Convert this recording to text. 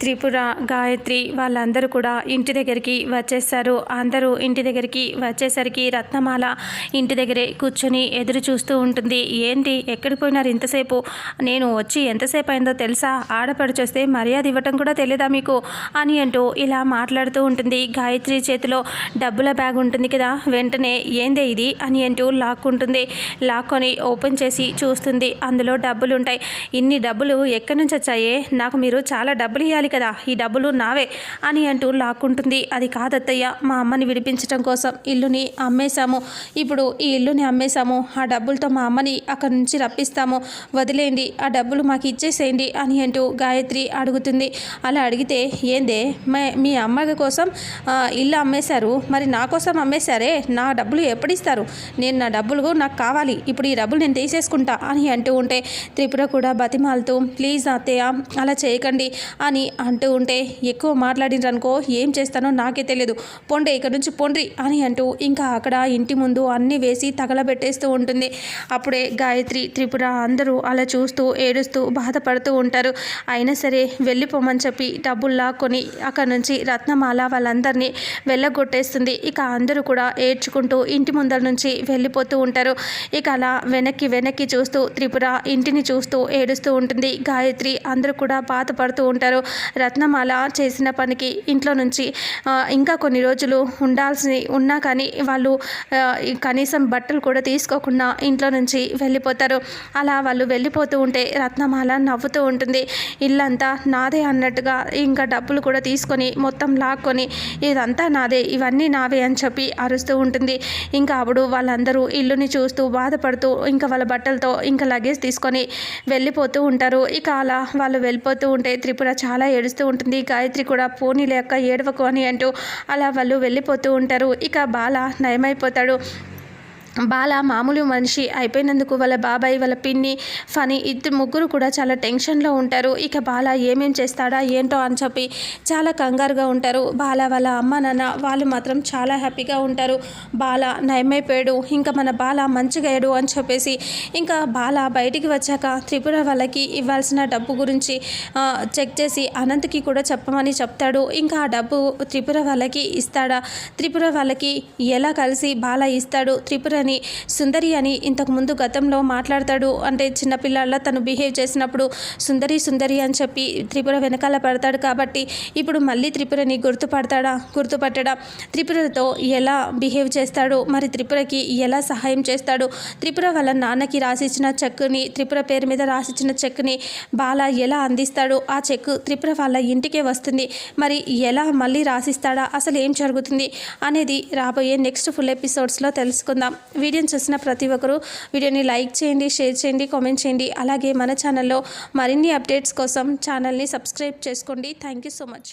త్రిపుర గాయత్రి వాళ్ళందరూ కూడా ఇంటి దగ్గరికి వచ్చేసారు అందరూ ఇంటి దగ్గరికి వచ్చేసరికి రత్నమాల ఇంటి దగ్గరే కూర్చొని ఎదురు చూస్తూ ఉంటుంది. ఏంటి? ఎక్కడికి పోయినారు ఇంతసేపు? నేను వచ్చి ఎంతసేపు అయిందో తెలుసా? ఆడపడిచొస్తే మర్యాద ఇవ్వటం కూడా తెలియదా మీకు? అని అంటూ ఇలా మాట్లాడుతూ ఉంటుంది. గాయత్రి చేతిలో డబ్బుల బ్యాగ్ ఉంటుంది కదా? వెంటనే ఏందే ఇది? అని అంటూ లాక్కుంటుంది. లాక్కొని ఓపెన్ చేసి చూస్తుంది. అందులో డబ్బులు ఉంటాయి ఇన్ని డబ్బులు ఎక్కడి నుంచి వచ్చాయే? నాకు మీరు చాలా డబ్బులు ఇవ్వాలి కదా ఈ డబ్బులు నావే అని అంటూ లాక్కుంటుంది. అది కాదత్తయ్య మా అమ్మని విడిపించడం కోసం ఇల్లుని అమ్మేశాము. ఇప్పుడు ఈ ఇల్లుని అమ్మేశాము. ఆ డబ్బులతో మా అమ్మని అక్కడి నుంచి రప్పిస్తాము. వదిలేయండి ఆ డబ్బులు మాకు ఇచ్చేసేయండి అని అంటూ గాయత్రి అడుగుతుంది. అలా అడిగితే ఏందే మీ అమ్మ కోసం ఇల్లు అమ్మేశారు. మరి నా కోసం అమ్మేశారే? నా డబ్బులు ఎప్పుడు ఇస్తారు నేను నా డబ్బులు నాకు కావాలి. ఇప్పుడు ఈ డబ్బులు నేను తీసేసుకుంటా అని అంటూ ఉంటే త్రిపుర కూడా బతిమాలుతూ ప్లీజ్ అత్తయ్య అలా చేయకండి అని అంటూ ఉంటే ఎక్కువ మాట్లాడినరనుకో ఏం చేస్తానో నాకే తెలియదు పొండే ఇక్కడ నుంచి పొండ్రి అని అంటూ ఇంకా అక్కడ ఇంటి ముందు అన్నీ వేసి తగలబెట్టేస్తూ ఉంటుంది. అప్పుడే గాయత్రి త్రిపుర అందరూ అలా చూస్తూ ఏడుస్తూ బాధపడుతూ ఉంటారు. అయినా సరే వెళ్ళిపోమని చెప్పి డబ్బులు లాక్కొని అక్కడ నుంచి రత్నమాల వాళ్ళందరినీ వెళ్ళగొట్టేస్తుంది. ఇక అందరూ కూడా ఏడ్చుకుంటూ ఇంటి ముందర నుంచి వెళ్ళిపోతూ ఉంటారు. ఇక అలా వెనక్కి వెనక్కి చూస్తూ త్రిపుర ఇంటిని చూస్తూ ఏడుస్తూ ఉంటుంది. గాయత్రి అందరూ కూడా బాధపడుతూ ఉంటారు. రత్నమాల చేసిన పనికి ఇంట్లో నుంచి ఇంకా కొన్ని రోజులు ఉండాల్సి ఉన్నా కానీ వాళ్ళు కనీసం బట్టలు కూడా తీసుకోకుండా ఇంట్లో నుంచి వెళ్ళిపోతారు. అలా వాళ్ళు వెళ్ళిపోతూ ఉంటే రత్నమాల నవ్వుతూ ఉంటుంది. ఇల్లంతా నాదే అన్నట్టుగా ఇంకా డబ్బులు కూడా తీసుకొని మొత్తం లాక్కొని ఇదంతా నాదే ఇవన్నీ నావే అని చెప్పి అరుస్తూ ఉంటుంది. ఇంకా అప్పుడు వాళ్ళందరూ ఇల్లుని చూస్తూ బాధపడుతూ ఇంకా వాళ్ళ బట్టలతో ఇంకా లగేజ్ తీసుకొని వెళ్ళిపోతూ ఉంటారు. ఇక అలా వాళ్ళు వెళ్ళిపోతూ ఉంటే త్రిపుర చాలా ఏడుస్తూ ఉంటుంది. గాయత్రి కూడా పోనీ లేక ఏడవకు అని అంటూ అలా వాళ్ళు వెళ్ళిపోతూ ఉంటారు. ఇక బాల నయమైపోతాడు. బాల మామూలు మనిషి అయిపోయినందుకు వాళ్ళ బాబాయ్ వాళ్ళ పిన్ని ఫని ఇద్దరు ముగ్గురు కూడా చాలా టెన్షన్లో ఉంటారు. ఇక బాల ఏమేం చేస్తాడా ఏంటో అని చెప్పి చాలా కంగారుగా ఉంటారు. బాల వాళ్ళ అమ్మ నాన్న వాళ్ళు మాత్రం చాలా హ్యాపీగా ఉంటారు. బాల నయమైపోయాడు. ఇంకా మన బాల మంచిగా అని చెప్పేసి ఇంకా బాల బయటికి వచ్చాక త్రిపుర వాళ్ళకి ఇవ్వాల్సిన డబ్బు గురించి చెక్ చేసి అనంత్కి కూడా చెప్పమని చెప్తాడు. ఇంకా ఆ డబ్బు త్రిపుర వాళ్ళకి ఇస్తాడా? త్రిపుర వాళ్ళకి ఎలా కలిసి బాల ఇస్తాడు? త్రిపుర అని సుందరి అని ఇంతకుముందు గతంలో మాట్లాడతాడు. అంటే చిన్నపిల్లల తను బిహేవ్ చేసినప్పుడు సుందరి సుందరి అని చెప్పి త్రిపుర వెనకాల పడతాడు కాబట్టి ఇప్పుడు మళ్ళీ త్రిపురని గుర్తుపడతాడా? గుర్తుపట్టడా? త్రిపురతో ఎలా బిహేవ్ చేస్తాడు? మరి త్రిపురకి ఎలా సహాయం చేస్తాడు? త్రిపుర వాళ్ళ నాన్నకి రాసిచ్చిన చెక్కుని త్రిపుర పేరు మీద రాసిచ్చిన చెక్ని బాల ఎలా అందిస్తాడు? ఆ చెక్ త్రిపుర వాళ్ళ ఇంటికే వస్తుంది. మరి ఎలా మళ్ళీ రాసిస్తాడా? అసలు ఏం జరుగుతుంది? అనేది రాబోయే నెక్స్ట్ ఫుల్ ఎపిసోడ్స్లో తెలుసుకుందాం. వీడియోని చూసిన ప్రతి ఒక్కరూ వీడియోని లైక్ చేయండి షేర్ చేయండి కామెంట్ చేయండి. అలాగే మన ఛానల్లో మరిన్ని అప్డేట్స్ కోసం ఛానల్ని సబ్స్క్రైబ్ చేసుకోండి. Thank you so much